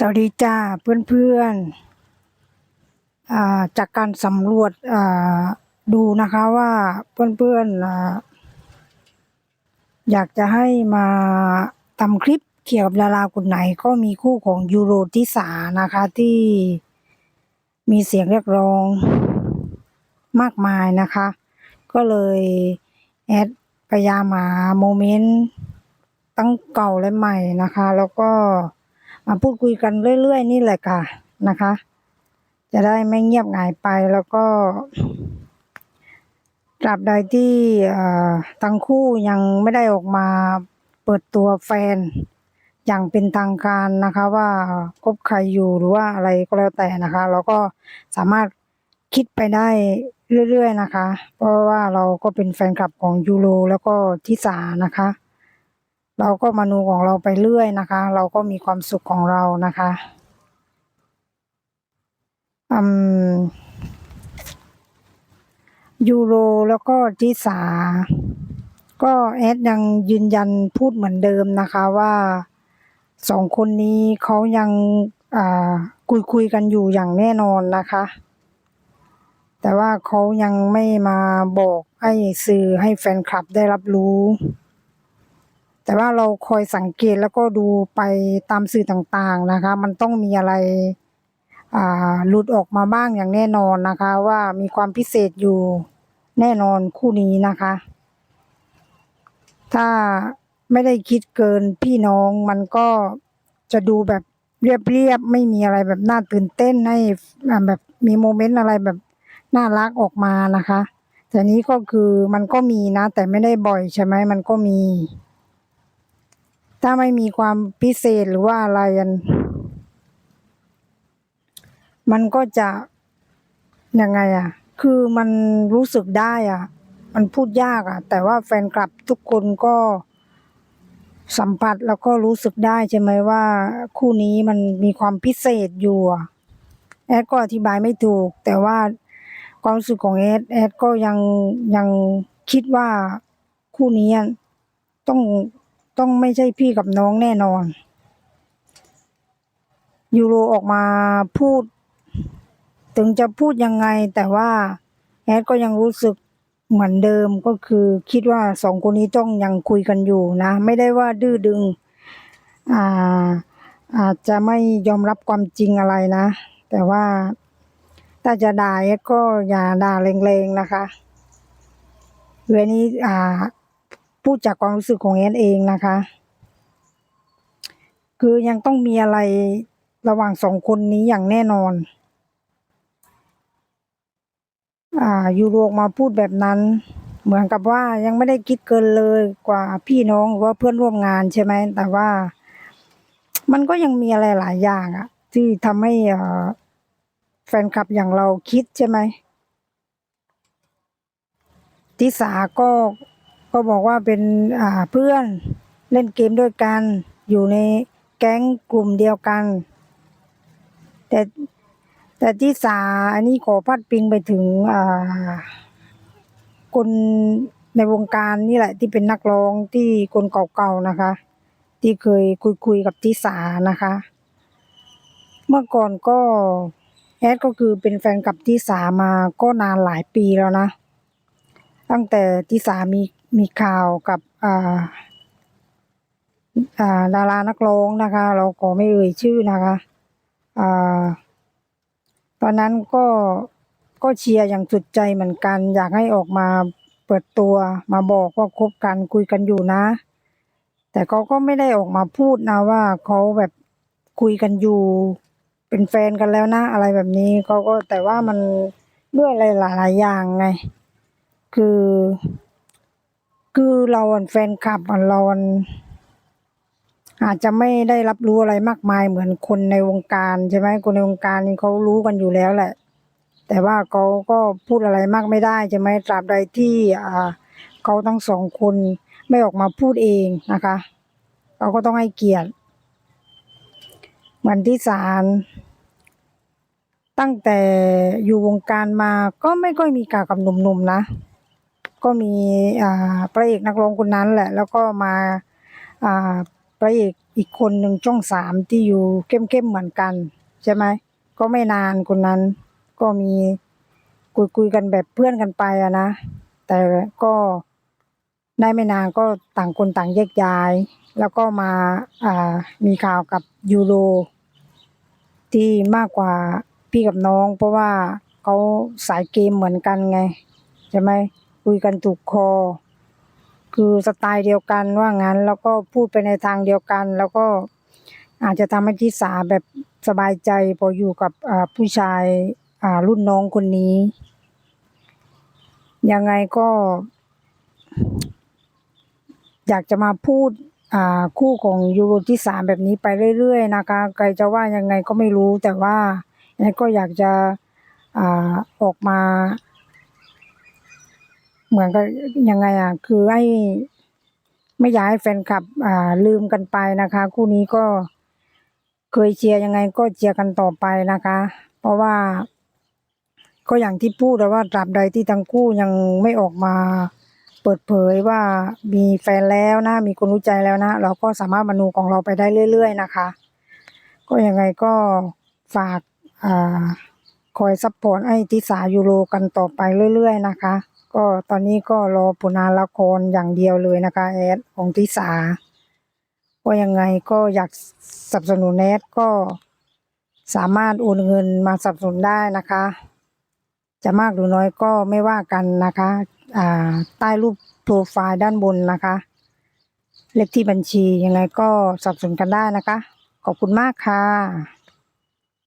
สวัสดีจ้าเพื่อนๆอ่าจากการสำรวจดูนะคะว่าเพื่อนๆอ่าอยากจะให้มาทำคลิปเกี่ยวกับดาราคนไหนก็มีคู่ของยูโรทิสานะคะที่มีเสียงเรียกร้องมากมายนะคะ ก็เลยแอดพยายามหาโมเมนต์ตั้งเก่าและใหม่นะคะ แล้วก็ มาพูดคุยกันเรื่อยๆ นี่แหละค่ะนะคะ จะได้ไม่เงียบหายไปแล้วก็ตราบใดที่ทั้งคู่ยังไม่ได้ออกมาเปิดตัวแฟน อย่างเป็นทางการนะคะ ว่าคบใครอยู่หรือว่าอะไรก็แล้วแต่นะคะ เราก็สามารถคิดไปได้เรื่อยๆนะคะ เพราะว่าเราก็เป็นแฟนคลับของยูโรแล้วก็ทิสานะคะ เราก็มานูของเราไปเรื่อยนะคะ เราก็มีความสุขของเรานะคะอืมยูโรแล้วก็ทิสา ก็แอดยังยืนยันพูดเหมือนเดิมนะคะว่าสองคนนี้เขายังอ่าคุยคุยกันอยู่อย่างแน่นอนนะคะ แต่ว่าเขายังไม่มาบอกให้สื่อให้แฟนคลับได้รับรู้ แต่ว่าเราคอยสังเกตแล้วก็ดูไปตามสื่อต่างๆนะคะ มันต้องมีอะไรหลุดออกมาบ้างอย่างแน่นอนนะคะ ว่ามีความพิเศษอยู่แน่นอนคู่นี้นะคะ ถ้าไม่ได้คิดเกินพี่น้องมันก็จะดูแบบเรียบๆไม่มีอะไรแบบน่าตื่นเต้นให้แบบมีโมเมนต์อะไรแบบน่ารักออกมานะคะ แต่นี้ก็คือมันก็มีนะ แต่ไม่ได้บ่อยใช่ไหมมันก็มี ถ้าไม่มีความพิเศษหรือว่าอะไรอันมันก็จะยังไงอะ คือมันรู้สึกได้อะ มันพูดยากอะ แต่ว่าแฟนคลับทุกคนก็สัมผัสแล้วก็รู้สึกได้ใช่ไหมว่า คู่นี้มันมีความพิเศษอยู่แอดก็อธิบายไม่ถูก แต่ว่าความรู้สึกของแอดแอดก็ยังยังคิดว่าคู่นี้ต้อง ต้องไม่ใช่พี่กับน้องแน่นอน ยูโรออกมาพูด ถึงจะพูดยังไง แต่ว่าแอดก็ยังรู้สึกเหมือนเดิมก็คือคิดว่าสองคนนี้ต้องยังคุยกันอยู่นะ ไม่ได้ว่าดื้อดึงอ่าอาจจะไม่ยอมรับความจริงอะไรนะ แต่ว่าถ้าจะด่าก็อย่าด่าแรงๆนะคะเรื่องนี้อ่า พูดจากความรู้สึกของแอดเองนะคะ คือยังต้องมีอะไรระหว่างสองคนนี้อย่างแน่นอน อ่ายูโรออกมาพูดแบบนั้น เหมือนกับว่ายังไม่ได้คิดเกินเลยกว่าพี่น้องหรือว่าเพื่อนร่วมงานใช่ไหม แต่ว่า มันก็ยังมีอะไรหลายอย่างอะที่ทำให้อ่อแฟนคลับอย่างเราคิดใช่ไหมทิสาก็ ก็บอกว่าเป็นเพื่อนเล่นเกมด้วยกัน อยู่ในแก๊งกลุ่มเดียวกัน แต่แต่ที่สาอันนี้ขอพัดปิงไปถึงคนในวงการนี่แหละ ที่เป็นนักร้องที่คนเก่าๆนะคะ ที่เคยคุยคุยกับทิสานะคะ เมื่อก่อนก็แอดก็คือเป็นแฟนกับทิสามาก็นานหลายปีแล้วนะ ตั้งแต่ทิสามี มีข่าวกับดารานักร้องนะคะ เราขอไม่เอ่ยชื่อนะคะอตอนนั้นก็ก็เชียร์อย่างสุดใจเหมือนกัน อยากให้ออกมาเปิดตัวมาบอกว่าคบกันคุยกันอยู่นะ แต่เขาก็ไม่ได้ออกมาพูดนะว่าเขาแบบคุยกันอยู่ เป็นแฟนกันแล้วนะ อะไรแบบนี้เขาก็แต่ว่ามันด้วยอะไรหลายๆอย่างไง คือ คือเราแฟนคลับเราอาจจะไม่ได้รับรู้อะไรมากมายเหมือนคนในวงการใช่ไหมคนในวงการเขารู้กันอยู่แล้วแหละ แต่ว่าเขาก็พูดอะไรมากไม่ได้ใช่ไหมตราบใดที่อ่าเขาทั้งสองคนไม่ออกมาพูดเองนะคะเราก็ต้องให้เกียรติเหมือนที่ศาลตั้งแต่อยู่วงการมาก็ไม่ค่อยมีข่าวกับหนุ่มๆนะ ก็มีพระเอกนักร้องคนนั้นแหละ แล้วก็มาพระเอกอีกคนหนึ่งช่องสามที่อยู่เข้มๆเหมือนกัน ใช่ไหมก็ไม่นานคนนั้น ก็มีคุยคุยกันแบบเพื่อนกันไปอะนะ แต่ก็ได้ไม่นานก็ต่างคนต่างแยกย้าย แล้วก็มาามีข่าวกับยูโรที่มากกว่าพี่กับน้อง เพราะว่าเขาสายเกมเหมือนกันไง ใช่ไหม คุยกันถูกคอ คือสไตล์เดียวกันว่างั้น แล้วก็พูดไปในทางเดียวกัน แล้วก็อาจจะทำให้ทิสาแบบสบายใจพออยู่กับผู้ชายรุ่นน้องคนนี้ ยังไงก็ อยากจะมาพูดคู่ของยูโรที่สามแบบนี้ไปเรื่อยๆนะคะ ใครจะว่ายังไงก็ไม่รู้แต่ว่าก็อยากจะอออกมา เหมือนกับยังไงอะ คือให้ไม่อยากให้แฟนคลับ อ่า ลืมกันไปนะคะ คู่นี้ก็เคยเชียร์ยังไงก็เชียร์กันต่อไปนะคะ เพราะว่า ก็อย่างที่พูดแล้วว่าตราบใดที่ทั้งคู่ยังไม่ออกมา เปิดเผยว่ามีแฟนแล้วนะ มีคนรู้ใจแล้วนะ เราก็สามารถมนูของเราไปได้เรื่อย ๆ นะคะ ก็ยังไงก็ฝากอ่า คอยซัพพอร์ตไอ้ทิสายูโรกันต่อไปเรื่อยๆนะคะ ก็ตอนนี้ก็รอผลงานละครอย่างเดียวเลยนะคะแอดของทิสาก็ยังไงก็อยากสนับสนุนแอดก็สามารถโอนเงินมาสนับสนุนได้นะคะ จะมากหรือน้อยก็ไม่ว่ากันนะคะใต้รูปโปรไฟล์ด้านบนนะคะ เลขที่บัญชียังไงก็สนับสนุนกันได้นะคะ ขอบคุณมากค่ะ